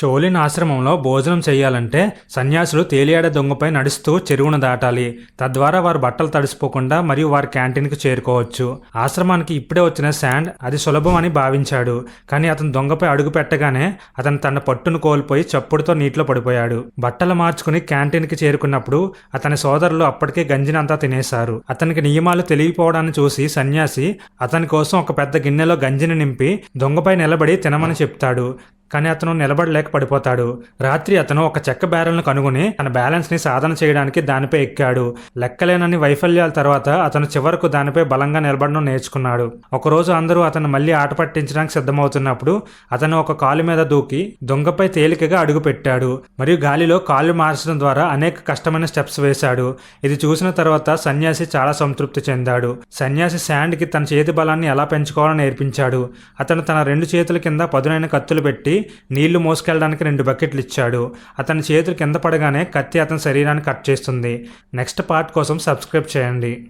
షోలిన్ ఆశ్రమంలో భోజనం చేయాలంటే సన్యాసులు తేలియాడ దొంగపై నడుస్తూ చెరువును దాటాలి. తద్వారా వారు బట్టలు తడిసిపోకుండా మరియు వారి క్యాంటీన్కి చేరుకోవచ్చు. ఆశ్రమానికి ఇప్పుడే వచ్చిన శాండ్ అది సులభం అని భావించాడు. కానీ అతను దొంగపై అడుగు పెట్టగానే అతను తన పట్టును కోల్పోయి చప్పుడుతో నీటిలో పడిపోయాడు. బట్టలు మార్చుకుని క్యాంటీన్కి చేరుకున్నప్పుడు అతని సోదరులు అప్పటికే గంజినంతా తినేశారు. అతనికి నియమాలు తెలియపోవడాన్ని చూసి సన్యాసి అతని కోసం ఒక పెద్ద గిన్నెలో గంజిని నింపి దొంగపై నిలబడి తినమని చెప్తాడు. కానీ అతను నిలబడలేక పడిపోతాడు. రాత్రి అతను ఒక చెక్క బ్యారెల్ను కనుగొని తన బ్యాలెన్స్ని సాధన చేయడానికి దానిపై ఎక్కాడు. లెక్కలేనన్ని వైఫల్యాల తర్వాత అతను చివరకు దానిపై బలంగా నిలబడడం నేర్చుకున్నాడు. ఒకరోజు అందరూ అతను మళ్ళీ ఆట పట్టించడానికి సిద్ధమవుతున్నప్పుడు అతను ఒక కాలు మీద దూకి దొంగపై తేలికగా అడుగుపెట్టాడు మరియు గాలిలో కాళ్ళు మార్చడం ద్వారా అనేక కష్టమైన స్టెప్స్ వేశాడు. ఇది చూసిన తర్వాత సన్యాసి చాలా సంతృప్తి చెందాడు. సన్యాసి శాండ్కి తన చేతి బలాన్ని ఎలా పెంచుకోవాలో నేర్పించాడు. అతను తన రెండు చేతుల కింద పదునైన కత్తులు పెట్టి నీళ్ళు మోసుకెళ్ళడానికి రెండు బకెట్లు ఇచ్చాడు. అతని చేతులు కింద పడగానే కత్తి అతని శరీరాన్ని కట్ చేస్తుంది. నెక్స్ట్ పార్ట్ కోసం సబ్స్క్రైబ్ చేయండి.